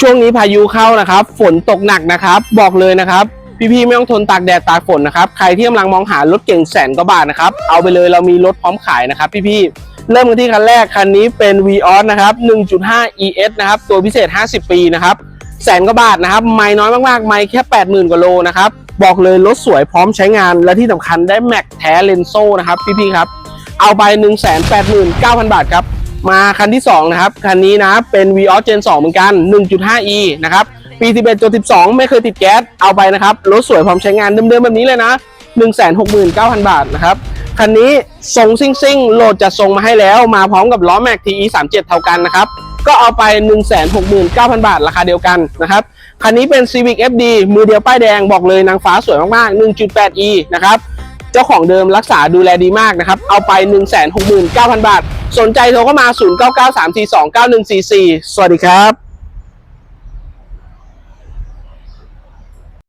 ช่วงนี้พายุเข้านะครับ ฝนตกหนักนะครับ บอกเลยนะครับ พี่ๆไม่ต้องทนตากแดดตากฝนนะครับใครที่กำลังมองหารถเก่งแสนกว่าบาทนะครับเอาไปเลยเรามีรถพร้อมขายนะครับ พี่ๆเริ่มกันที่คันแรกคันนี้เป็น v ีออสนะครับ 1.5 ES นะครับตัวพิเศษ 50 ปีนะครับแสนกว่าบาทนะครับไม่น้อยมากๆไม่แค่ 80,000กว่าโลนะครับบอกเลยรถสวยพร้อมใช้งานและที่สำคัญได้แม็กแท้เลนโซ่นะครับพี่ๆครับเอาไป 189,000 บาทครับ มาคันที่ 2 นะครับ คันนี้นะเป็น v ีออส Gen 2เหมือนกัน 1.5e นะครับ ปี 11.12 ไม่เคยติดแก๊ส เอาไปนะครับ รถสวยพร้อมใช้งานเดิมๆแบบนี้เลยนะ 169,000 บาทนะครับ คันนี้ทรงซิ่งซิ่งๆโหลดจัดทรงมาให้แล้ว มาพร้อมกับล้อแม็ก TE 37 เท่ากันนะครับ ก็เอาไป 169,000 บาท ราคาเดียวกันนะครับ คันนี้เป็น Civic FD มือเดียวป้ายแดงบอกเลยนางฟ้าสวยมากๆ 1.8e นะครับ จ้าของเดิมรักษาดูแลดีมากนะครับ เอาไป 169,000 บาท สนใจโทรเข้ามา 0993429144 สวัสดีครับ